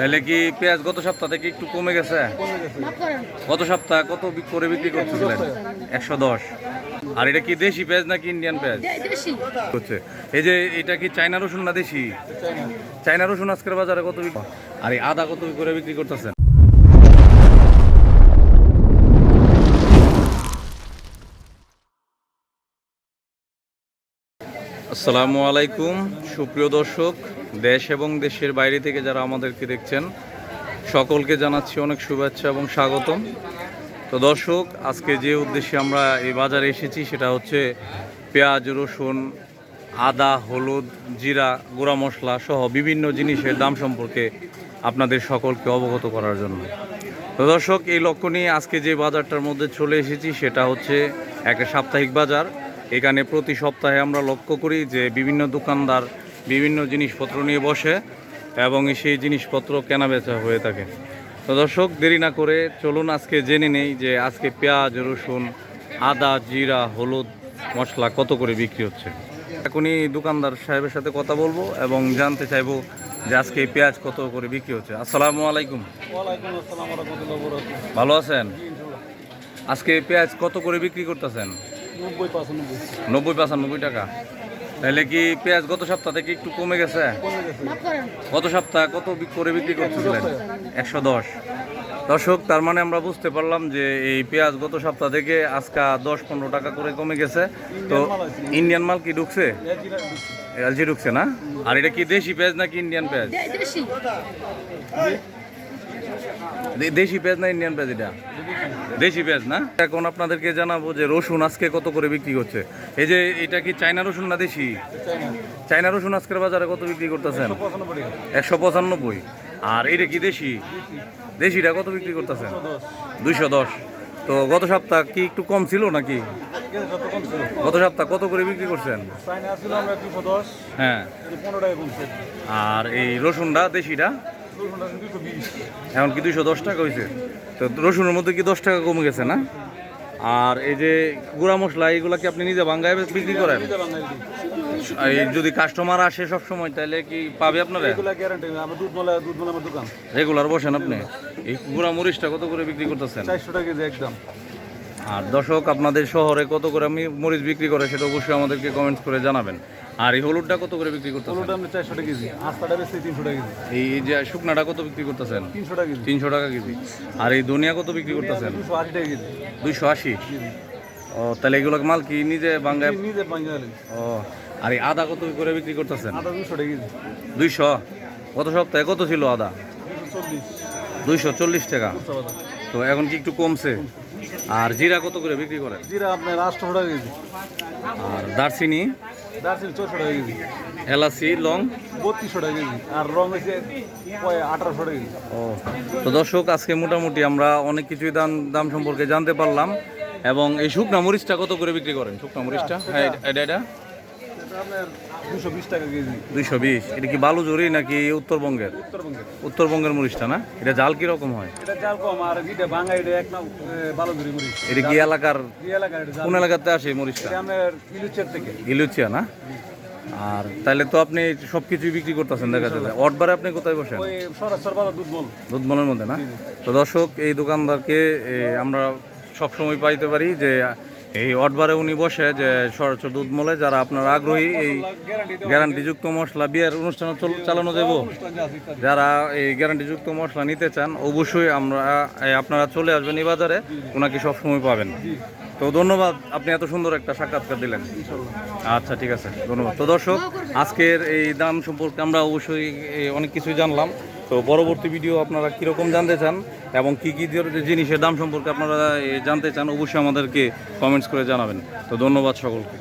তাহলে কি পেঁয়াজ গত সপ্তাহ থেকে একটু কমে গেছে? গত সপ্তাহ কত করে বিক্রি করতেছিলেন? একশো দশ। আর এটা কি দেশি পেঁয়াজ নাকি ইন্ডিয়ান পেঁয়াজ? হচ্ছে। এই যে এটা কি চায়না রসুন না দেশি? চায়না। রসুন আজকের বাজারে কত বিক্রি আর এই আদা কত করে বিক্রি করতেছেন? আসসালামু আলাইকুম। সুপ্রিয় দর্শক, দেশ এবং দেশের বাইরে থেকে যারা আমাদেরকে দেখছেন, সকলকে জানাচ্ছি অনেক শুভেচ্ছা এবং স্বাগতম। তো দর্শক, আজকে যে উদ্দেশ্যে আমরা এই বাজারে এসেছি সেটা হচ্ছে পেঁয়াজ, রসুন, আদা, হলুদ, জিরা, গুঁড়া মশলা সহ বিভিন্ন জিনিসের দাম সম্পর্কে আপনাদের সকলকে অবগত করার জন্য। তো দর্শক, এই লক্ষ্য নিয়ে আজকে যে বাজারটার মধ্যে চলে এসেছি সেটা হচ্ছে একটা সাপ্তাহিক বাজার। এখানে প্রতি সপ্তাহে আমরা লক্ষ্য করি যে বিভিন্ন দোকানদার বিভিন্ন জিনিসপত্র নিয়ে বসে এবং সেই জিনিসপত্র কেনা বেচা হয়ে থাকে। তো দর্শক দেরি না করে চলুন আজকে জেনে নেই যে আজকে পেঁয়াজ রসুন আদা জিরা হলুদ মশলা কত করে বিক্রি হচ্ছে। এখনই দোকানদার সাহেবের সাথে কথা বলব এবং জানতে চাইব যে আজকে পেঁয়াজ কত করে বিক্রি হচ্ছে। আসসালামু আলাইকুম। ভালো আছেন? আজকে পেঁয়াজ কত করে বিক্রি করতেছেন? নব্বই পাঁচানব্বই। নব্বই পঁচানব্বই টাকা। তাহলে কি পেঁয়াজ গত সপ্তাহ থেকে একটু কমে গেছে? গত সপ্তাহ কত করে বিক্রি করতেছিলেন? একশো দশ। দর্শক তার মানে আমরা বুঝতে পারলাম যে এই পেঁয়াজ গত সপ্তাহ থেকে আজকে দশ পনেরো টাকা করে কমে গেছে। তো ইন্ডিয়ান মাল কি ঢুকছে? এলজি ঢুকছে না? আর এটা কি দেশি পেঁয়াজ নাকি ইন্ডিয়ান পেঁয়াজ? দেশি পেঁয়াজ না ইন্ডিয়ান পেঁয়াজ এটা? দেশি পেঁয়াজ না? এখন আপনাদেরকে জানাব যে রসুন আজকে কত করে বিক্রি করছে? এই যে এটা কি চাইনা রসুন না দেশি? চাইনা রসুন আজকের বাজারে কত বিক্রি করতেছেন? একশো পঁচানব্বই। আর এটা কি দেশি? দেশিটা কত বিক্রি করতেছেন? দুইশো দশ। তো গত সপ্তাহ কি একটু কম ছিল নাকি? গত সপ্তাহ কত করে বিক্রি করছেন? হ্যাঁ। আর এই রসুনটা দেশিটা? এখন কি দুইশো দশ টাকা হয়েছে তো রসুনের মধ্যে কি দশ টাকা কমে গেছে না? আর এই যে গুঁড়া মশলা এইগুলা কি আপনি নিজে বাঙ্গায় বিক্রি করেন? এই যদি কাস্টমার আসে সব সময় তাহলে কি পাবে আপনারা? রেগুলার বসেন আপনি? এই গুঁড়া মরিচটা কত করে বিক্রি করতেছেন? চারশো টাকা একদম। আর দর্শক আপনাদের শহরে কত করে আমি মরিচ বিক্রি করে সেটা অবশ্যই আমাদেরকে কমেন্টস করে জানাবেন। আর এই হলুদটা কত করে বিক্রি করতেছেন? হলুদটা আমরা চারশো টাকা কেজি আস্তাটা বেশি তিনশো টাকা কেজি। এই যে শুকনাটা কত বিক্রি করতেছেন? তিনশো টাকা কেজি। তিনশো টাকা কেজি। আর এই ধনিয়া কত বিক্রি করতেছেন? দুশো আশি টাকা কেজি। দুইশো আশি? ও তাহলে এগুলো মাল কি নিজে বাঙ্গায়? নিজে বাঙালি ও আর এই আদা কত করে বিক্রি করতেছেন? আদা দুশো টাকা কেজি। দুইশো? গত সপ্তাহে কত ছিল আদা? দুশো চল্লিশ। দুইশো চল্লিশ টাকা। তো এখন কি একটু কমছে? আর জিরা কত করে বিক্রি করেন? জিরা আপনার আটশো টাকা কেজি। আর দারচিনি? দার্জিলিং চোদ্দশো টাকা কেজি। এলাচি লং? বত্রিশশো টাকা কেজি। আর রং হয়েছে আঠারোশো টাকা কেজি। ও তো দর্শক আজকে মোটামুটি আমরা অনেক কিছুই দাম দাম সম্পর্কে জানতে পারলাম। এবং এই শুকনা মরিচটা কত করে বিক্রি করেন? শুকনা মরিচটা? হ্যাঁ এটা- এটা। দুইশো বিশ। এটা কি বালুজরি নাকি উত্তরবঙ্গের? উত্তরবঙ্গের। মরিচটা না? এটা জাল কীরকম হয়? এটা কি এলাকার কোন এলাকাতে আসে মরিচটা? ইলুচিয়া না? আর তাহলে তো আপনি সব কিছুই বিক্রি করতেছেন দেখা যাচ্ছে অটবারে আপনি কোথায় বসেন? দুধমলের মধ্যে না? তো দর্শক এই দোকানদারকে আমরা সবসময় পাইতে পারি যে এই অটবারে উনি বসে যে সরাসরি দুধমলে যারা আপনার আগ্রহী, এই গ্যারান্টি গ্যারান্টিযুক্ত মশলা বিয়ের অনুষ্ঠান চালানো যাব যারা এই গ্যারান্টিযুক্ত মশলা নিতে চান, অবশ্যই আমরা আপনারা চলে আসবেন এই বাজারে, ওনাকে সবসময় পাবেন। তো ধন্যবাদ, আপনি এত সুন্দর একটা সাক্ষাৎকার দিলেন। আচ্ছা ঠিক আছে, ধন্যবাদ। তো দর্শক, আজকের এই দাম সম্পর্কে আমরা অবশ্যই অনেক কিছুই জানলাম। তো পরবর্তী ভিডিও আপনারা কীরকম জানতে চান এবং কী কী জিনিসের দাম সম্পর্কে আপনারা জানতে চান, অবশ্যই আমাদেরকে কমেন্টস করে জানাবেন। তো ধন্যবাদ সকলকে।